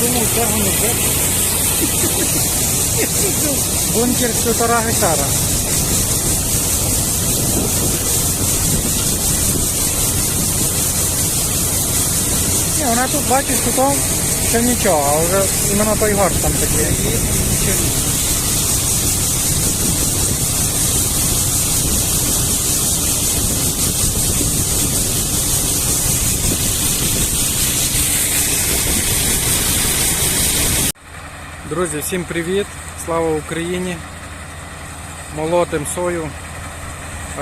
Думав, цього не буде. Бункер півтора гектара. Ні, вона тут, бачиш, тут ще нічого, а вже іменно той горш там такий. Друзі, всім привіт! Слава Україні! Молотим сою,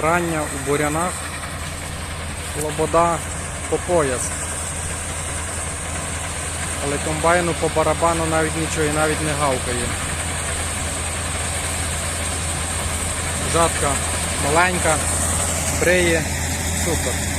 рання у бурянах, лобода по пояс. Але комбайну по барабану навіть нічого і навіть не гавкає. Жатка маленька, бриє, супер.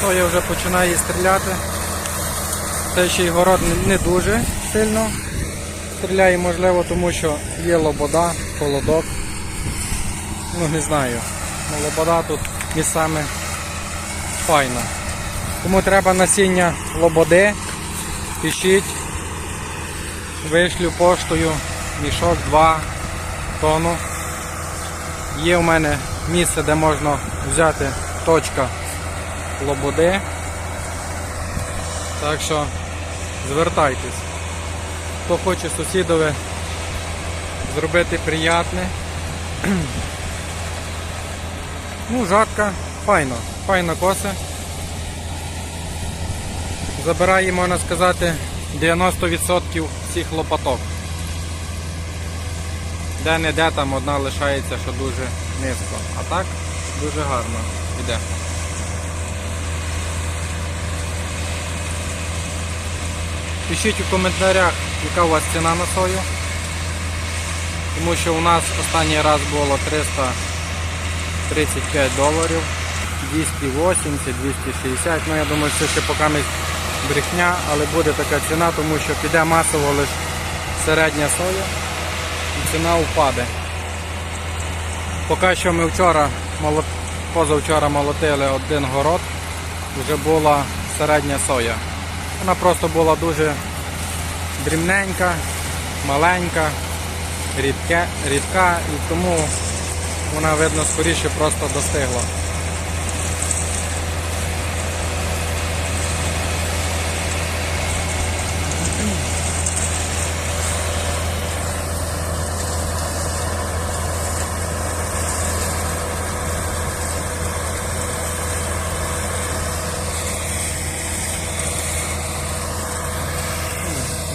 Соя вже починає стріляти. Те ще й город не- дуже сильно стріляє, можливо, тому що є лобода, холодок. Ну не знаю. Ну, лобода тут місцями файна. Кому треба насіння лободи, пишіть. Вишлю поштою мішок 2 тонну. Є у мене місце, де можна взяти точка лободи. Так що звертайтесь. Хто хоче сусідові зробити приятне. Ну, жатка, файно, файно коси. Забирає, можна сказати, 90% всіх лопаток. Де-не-де там одна лишається, що дуже низько. А так дуже гарно йде. Пишіть у коментарях, яка у вас ціна на сою. Тому що у нас останній раз було 335 доларів, 280, 260. Ну я думаю, це ще поки брехня, але буде така ціна, тому що піде масово лише середня соя і ціна впаде. Поки що ми вчора, позавчора молотили один город, вже була середня соя. Вона просто була дуже дрібненька, маленька, рідке, рідка і тому вона, видно, скоріше просто достигла.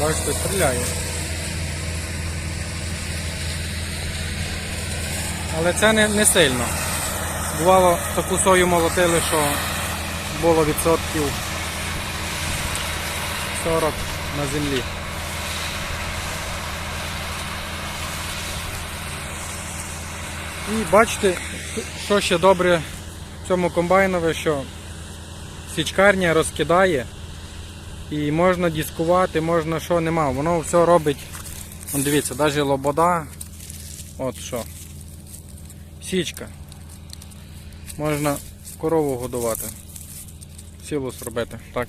Бачите, стріляє. Але це не, не сильно. Бувало, таку сою молотили, що було відсотків 40 на землі. І бачите, що ще добре в цьому комбайнові, що січкарня розкидає і можна дискувати, можна що нема. Воно все робить. Дивіться, навіть лобода. От що. Січка. Можна корову годувати. Сілус робити. Так.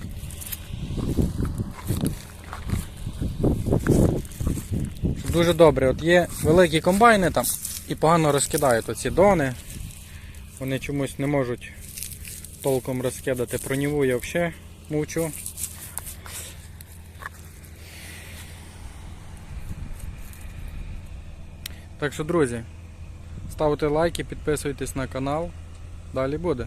Дуже добре. От є великі комбайни там і погано розкидають оці дони. Вони чомусь не можуть толком розкидати. Про нього я взагалі мовчу. Так що, друзі, ставте лайки, підписуйтесь на канал. Далі буде.